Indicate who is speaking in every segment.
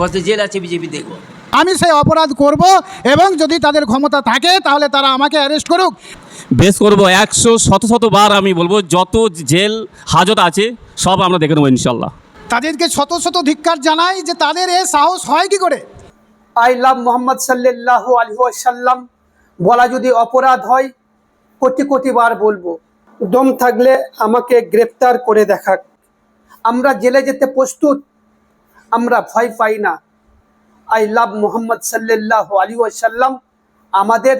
Speaker 1: কত জেল আছে বিজেপি দেখব
Speaker 2: আমি সেই অপরাধ করব এবং যদি তাদের ক্ষমতা থাকে তাহলে তারা আমাকে অ্যারেস্ট করুক।
Speaker 3: বেশ করব একশো শত শত বার আমি বলব যত জেল হাজত আছে সব আমরা দেখে নেব ইনশাল্লাহ।
Speaker 2: তাদেরকে শত শত ধিক্কার জানাই যে তাদের এ সাহস হয় কি করে?
Speaker 4: আই লাভ মোহাম্মদ সাল্লাহ আলহাসাল্লাম বলা যদি অপরাধ হয় কোটি কোটি বার বলব দম থাকলে আমাকে গ্রেপ্তার করে দেখাক। আমরা জেলে যেতে প্রস্তুত আমরা ভয় পাই না। আই লাভ মোহাম্মদ সাল্লাহ আলী সাল্লাম আমাদের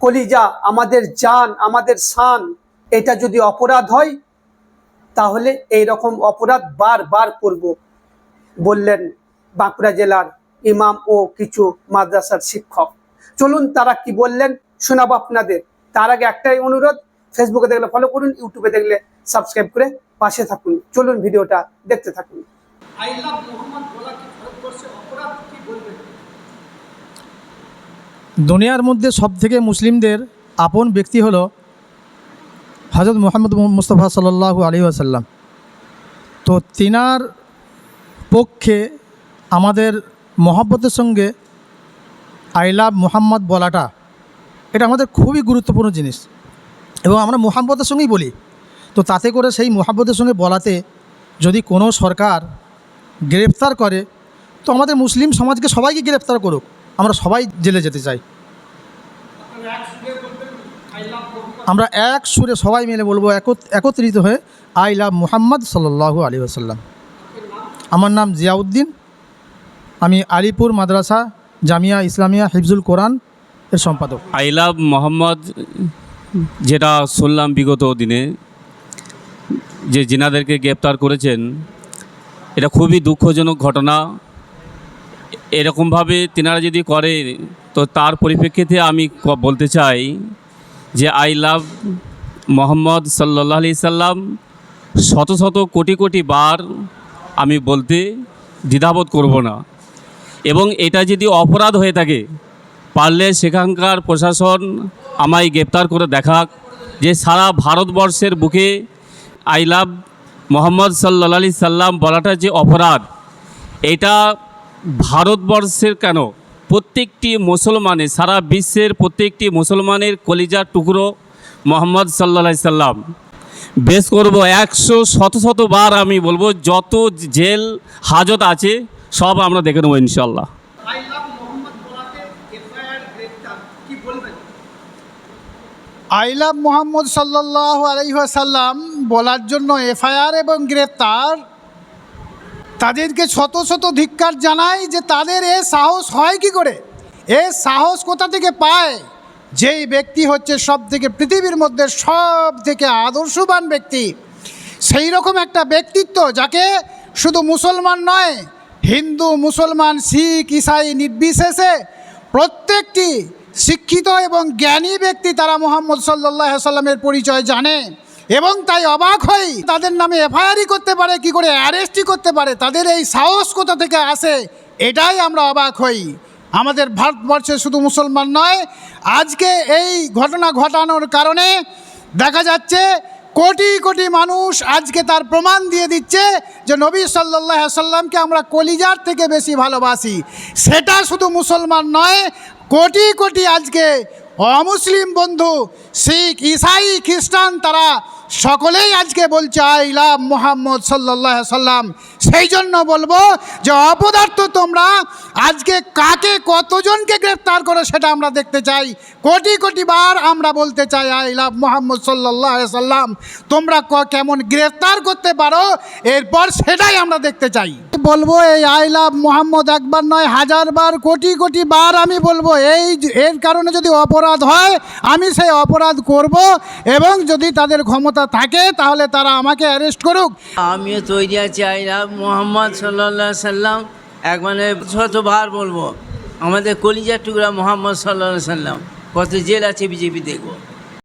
Speaker 4: কলিজা, আমাদের জান, আমাদের শান, এটা যদি অপরাধ হয়, তাহলে এই রকম অপরাধ বারবার করব। বললেন বাঁকুড়া জেলার ইমাম ও কিছু মাদ্রাসার শিক্ষক। চলুন তারা কি বললেন শোনাব আপনাদের। তার আগে একটাই অনুরোধ ফেসবুকে দেখলে ফলো করুন ইউটিউবে দেখলে সাবস্ক্রাইব করে পাশে থাকুন। চলুন ভিডিওটা দেখতে থাকুন।
Speaker 2: দুনিয়ার মধ্যে সবথেকে মুসলিমদের আপন ব্যক্তি হলো হজরত মোহাম্মদ মুস্তফা সাল্লাল্লাহু আলী আসাল্লাম তো তিনার পক্ষে আমাদের মহাব্বতের সঙ্গে আই লাভ মোহাম্মদ বলাটা, এটা আমাদের খুবই গুরুত্বপূর্ণ জিনিস। এবং আমরা মোহাব্বতের সঙ্গেই বলি। তো তাতে করে সেই মোহাম্মতের সঙ্গে বলাতে যদি কোনো সরকার গ্রেপ্তার করে, তো আমাদের মুসলিম সমাজকে সবাইকে গ্রেপ্তার করুক। আমরা সবাই জেলে যেতে চাই। আমরা এক সুরে সবাই মিলে বলব একত- একত্রিত হয়ে, আই লাভ মুহাম্মদ সাল্লাল্লাহু আলী আসাল্লাম আমার নাম জিয়াউদ্দিন। আমি আলিপুর মাদ্রাসা জামিয়া ইসলামিয়া হিফজুল কোরআন এর সম্পাদক।
Speaker 3: আই লাভ মোহাম্মদ যেটা শুনলাম বিগত দিনে, যে জিনাদেরকে গ্রেপ্তার করেছেন এটা খুবই দুঃখজনক ঘটনা। এরকমভাবে তেনারা যদি করে, তো তার পরিপ্রেক্ষিতে আমি বলতে চাই যে আই লাভ মোহাম্মদ সাল্লাহ আলি সাল্লাম শত শত কোটি কোটি বার আমি বলতে দ্বিধাবোধ করব না। এবং এটা যদি অপরাধ হয়ে থাকে, পারলে সেখানকার প্রশাসন আমায় গ্রেপ্তার করে দেখাক যে সারা ভারতবর্ষের বুকে আই লাভ মোহাম্মদ সাল্লা সাল্লাম বলাটা যে অপরাধ, এটা ভারতবর্ষের কেন? প্রত্যেকটি মুসলমানের, সারা বিশ্বের প্রত্যেকটি মুসলমানের কলিজার টুকরো মোহাম্মদ সাল্লা সাল্লাম। বেশ করব, একশো শত শত বার আমি বলব, যত জেল, হাজত আছে, সব আমরা দেখে নেব ইনশাল্লাহ
Speaker 2: আই লাভ মোহাম্মদ সাল্লাহ আলহাসাল্লাম বলার জন্য এফআইআর এবং গ্রেপ্তার। তাদেরকে শত শত ধিক্কার জানাই যে তাদের এ সাহস হয় কি করে? এ সাহস কোথা থেকে পায়? যেই ব্যক্তি হচ্ছে সব থেকে পৃথিবীর মধ্যে সব থেকে আদর্শবান ব্যক্তি। সেই রকম একটা ব্যক্তিত্ব যাকে শুধু মুসলমান নয়, হিন্দু, মুসলমান, শিখ, ইসাই নির্বিশেষে প্রত্যেকটি শিক্ষিত এবং জ্ঞানী ব্যক্তি তারা মোহাম্মদ সাল্লাহ সাল্লামের পরিচয় জানে। এবং তাই অবাক হই, তাদের নামে এফআইআরই করতে পারে, কি করে অ্যারেস্টই করতে পারে, তাদের এই সাহস কোথা থেকে আসে, এটাই আমরা অবাক হই। আমাদের ভারতবর্ষে শুধু মুসলমান নয়, আজকে এই ঘটনা ঘটানোর কারণে দেখা যাচ্ছে কোটি কোটি মানুষ আজকে তার প্রমাণ দিয়ে দিচ্ছে যে নবী সাল্লাহ সাল্লামকে আমরা কলিজার থেকে বেশি ভালোবাসি। সেটা শুধু মুসলমান নয়, কোটি কোটি আজকে অমুসলিম বন্ধু, শিখ, ইসাই, খ্রিস্টান তারা সকলেই আজকে বলছে, আই লাভ মোহাম্মদ সাল্লাহ সাল্লাম। সেই জন্য বলব যে, অপদার্থ তোমরা আজকে কাকে কতজনকে গ্রেপ্তার করো সেটা আমরা দেখতে চাই। কোটি কোটি বার আমরা বলতে চাই, আই লাভ মোহাম্মদ সাল্লাহ সাল্লাম। তোমরা কেমন গ্রেপ্তার করতে পারো, এরপর সেটাই আমরা দেখতে চাই। বলব, এই আই লাভ মোহাম্মদ একবার নয়, হাজার বার, কোটি কোটি বার আমি বলব, এই এর কারণে যদি অপরাধ হয়, আমি সেই অপরাধ করব এবং যদি তাদের ক্ষমতা থাকে, তাহলে তারা আমাকে অ্যারেস্ট করুক।
Speaker 1: আমিও তৈরি আছি আইরা মোহাম্মদ সাল্লা সাল্লাম। এক মানে শতবার বলব, আমাদের কলিজার টুকরা মোহাম্মদ সাল্লা সাল্লাম। কত জেল আছে বিজেপি দেখব